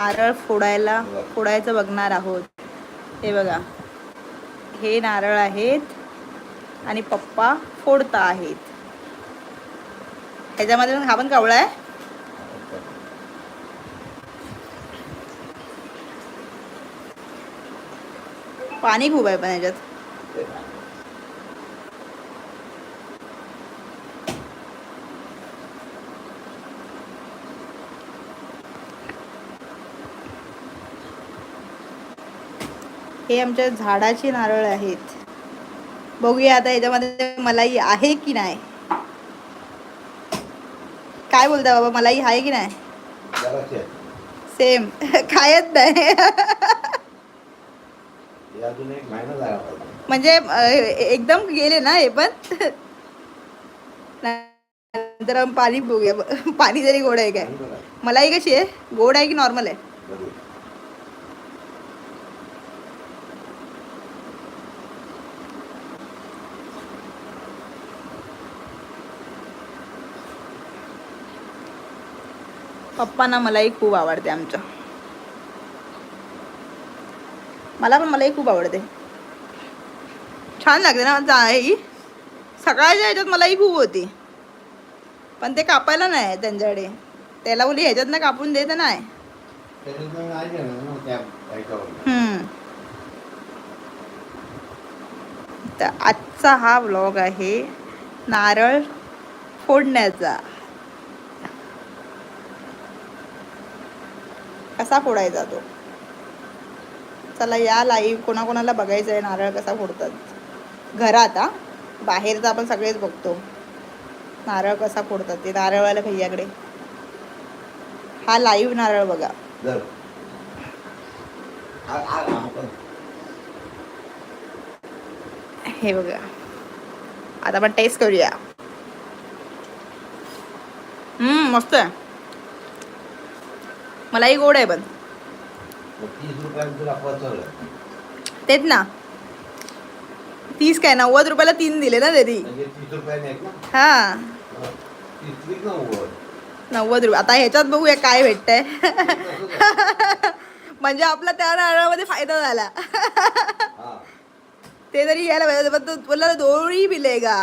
नारळ फोडायला फोडायचं बघणार आहोत. हे बघा. हे नारळ आहेत आणि पप्पा फोडता आहेत. ह्याच्यामध्ये हा पण कावळा आहे? पाणी खूप आहे पण ह्याच्यात. हे आमच्या झाडाची नारळ आहेत. बघूया आता याच्यामध्ये मलाई आहे की नाही? काय बोलता बाबा मलाई आहे की नाही. सेम खायच नाही. म्हणजे एकदम गेले ना हे पण? नंतर पाणी बघूया पाणी तरी गोड आहे काय? मलाई कशी आहे? गोड आहे की नॉर्मल आहे? पप्पांना मलाई खूप आवडते आमच्या मला पण मलाई खूप आवडते. छान लागते ना जा- सकाळच्या ह्याच्यात मलाई खूप होती. पण ते कापायला नाही त्यांच्याकडे. त्याला बोली ह्याच्यात ना कापून देत नाही. तर आजचा हा ब्लॉग आहे नारळ फोडण्याचा. कसा फोडायचा तो चला या लाईव्ह कोणाकोणाला बघायचं आहे नारळ कसा फोडतात? घरात हा? बाहेरचा आपण सगळेच बघतो. नारळ कसा फोडतात ते? नारळवाल्या भैयाकडे. हा लाईव्ह नारळ बघा. हे बघा. आता आपण टेस्ट करूया. हम्म मस्त आहे. मलाही गोड आहे पण. तुला तेच ना. तीस काय नव्वद रुपयाला तीन दिले ना तरी म्हणजे हा. नव्वद. रुपये. आता ह्याच्यात बघूया काय भेटतंय. म्हणजे आपला त्या नारळामध्ये फायदा झाला. ते तरी घ्यायला पाहिजे पण तू बोलला दोरी बिले का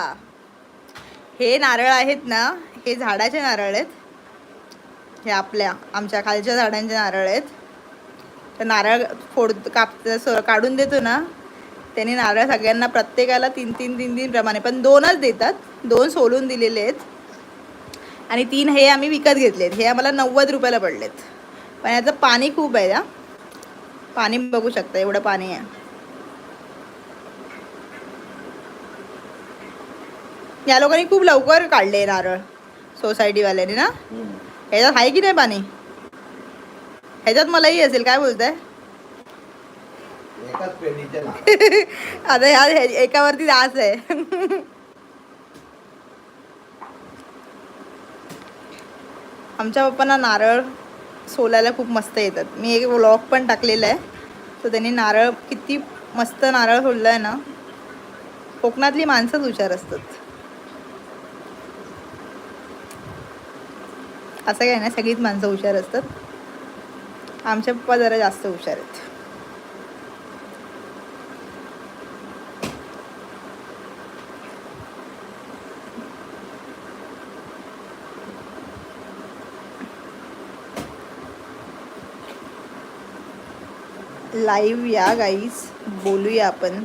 हे नारळ आहेत ना हे झाडाचे नारळ आहेत. हे आपल्या आमच्या खालच्या झाडांचे नारळ आहेत. तर नारळ फोड काप स- काढून देतो ना त्यांनी नारळ सगळ्यांना प्रत्येकाला तीन तीन तीन तीन प्रमाणे पण दोनच देतात. दोन सोलून दिलेले आहेत. आणि तीन हे आम्ही विकत घेतलेत हे आम्हाला नव्वद रुपयाला पडलेत. पण याचं पाणी खूप आहे ना. पाणी बघू शकता एवढं पाणी आहे. या लोकांनी खूप लवकर काढले नारळ सोसायटीवाल्यांनी ना. ह्याच्यात आहे की नाही पाणी? ह्याच्यात मलाही असेल काय बोलताय? आता ह्या- एकावरती दास आहे. आमच्या पप्पांना नारळ सोलायला खूप मस्त येतात. मी एक व्लॉग पण टाकलेला आहे. तर त्यांनी नारळ किती मस्त नारळ सोडलं आहे ना. कोकणातली माणसंच हुशार असतात. असं काय नाही सगळीच माणसं हुशार असतात. आमच्या पप्पा जरा जास्त हुशार आहेत. लाईव्ह या गाईस बोलूया आपण.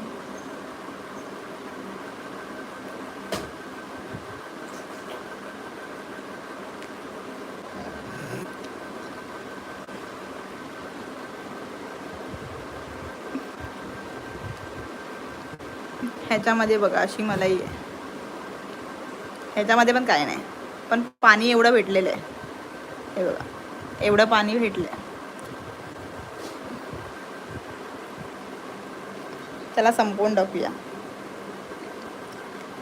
ह्याच्यामध्ये बघा अशी मलाई आहे. ह्याच्यामध्ये पण काय नाही. पण पाणी एवढं भेटलेलं आहे. हे बघा एवढं पाणी भेटलं आहे त्याला संपवून टाकूया.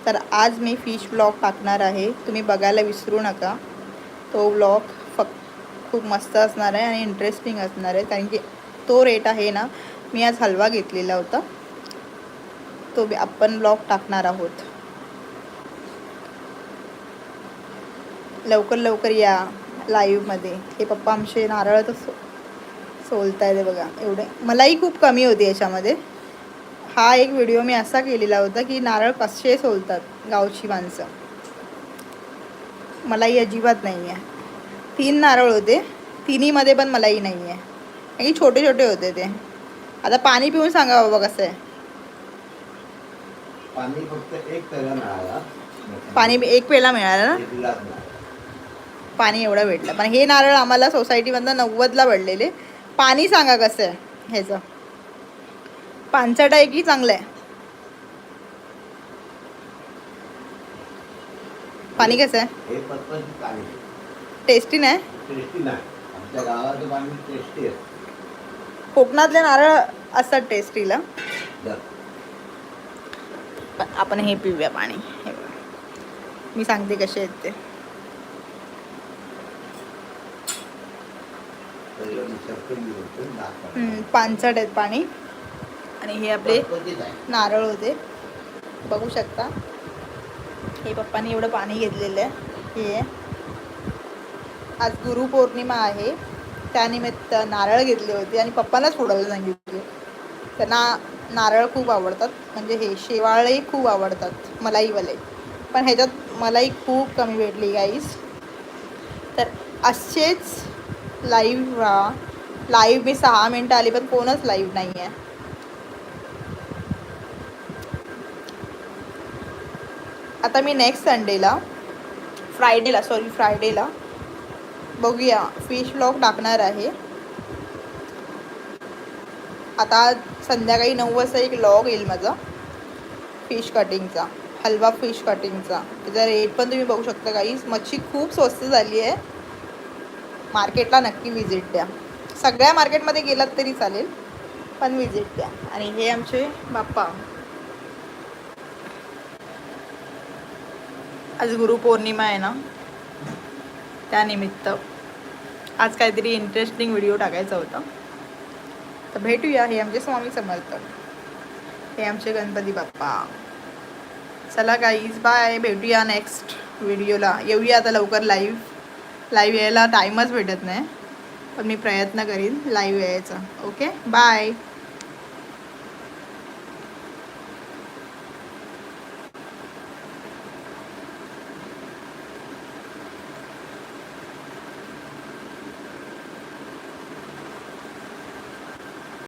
तर आज मी फिश ब्लॉग टाकणार आहे. तुम्ही बघायला विसरू नका. तो ब्लॉग फक्त खूप मस्त असणार आहे आणि इंटरेस्टिंग असणार आहे. कारण की तो रेट आहे ना मी आज हलवा घेतलेला होता. तो आपण ब्लॉग टाकणार आहोत. लवकर लवकर या लाईव्हमध्ये हे पप्पा आमचे नारळ तर सो- सोलताय ते बघा. एवढे मलाही खूप कमी होती याच्यामध्ये. हा एक व्हिडिओ मी असा केलेला होता की नारळ कसे सोलतात गावची माणसं. मलाही अजिबात नाही आहे तीन नारळ होते. तिन्हीमध्ये पण मलाही नाही आहे कारण की छोटे छोटे होते ते. आता पाणी पिऊन सांगा बाबा कसं आहे. पाणी फक्त एक पेला मिळाला. पाणी एक पेला मिळाला ना? एक ग्लास मिळाला. पाणी एवढं भेटलं. पण हे नारळ आम्हाला सोसायटीमधनं नव्वदला पडलेले. पाणी सांगा कसं आहे ह्याचं? पानसट आहे की चांगलं आहे? पाणी कसं आहे? हे पाणी. टेस्टी नाही? टेस्टी नाही. आमच्या गावाचं पाणी टेस्टी आहे. कोकणातले नारळ असतात टेस्टीला पण आपण हे पिऊया पाणी. हे मी सांगते कसे आहेत ते. पानसट आहेत पाणी. आणि हे आपले नारळ होते. बघू शकता. हे पप्पांनी एवढं पाणी घेतलेलं आहे. हे. आज गुरुपौर्णिमा आहे. त्यानिमित्त नारळ घेतले होते आणि पप्पांनाच फोडायला सांगितले. त्यांना नारळ खूप आवडतात. म्हणजे हे शेवाळही खूप आवडतात मलाईवाले. पण ह्याच्यात मलाई खूप कमी भेटली गाईज तर असेच लाईव्ह राहा लाईव्ह मी सहा मिनटं आली पण कोणच लाईव्ह नाही आहे आता मी नेक्स्ट संडेला फ्रायडेला सॉरी फ्रायडेला बघूया. फिश ब्लॉग टाकणार आहे. आता संध्याकाळी नऊ वाजता एक लॉग येईल माझा. फिश कटिंगचा हलवा फिश कटिंगचा त्याचा रेट पण तुम्ही बघू शकता काही मच्छी खूप स्वस्त झाली आहे. मार्केटला नक्की विजिट द्या. सगळ्या मार्केटमध्ये गेलात तरी चालेल पण विजिट द्या. आणि हे आमचे बाप्पा. आज गुरुपौर्णिमा आहे ना? त्यानिमित्त. आज काहीतरी इंटरेस्टिंग व्हिडिओ टाकायचा होता. तर भेटूया हे आमचे स्वामी समर्थ. हे आमचे गणपती बाप्पा. चला गाईज बाय भेटूया नेक्स्ट व्हिडिओला येऊया आता लवकर लाईव्ह लाईव्ह यायला टाईमच भेटत नाही. पण मी प्रयत्न करीन लाईव्ह यायचा. Okay bye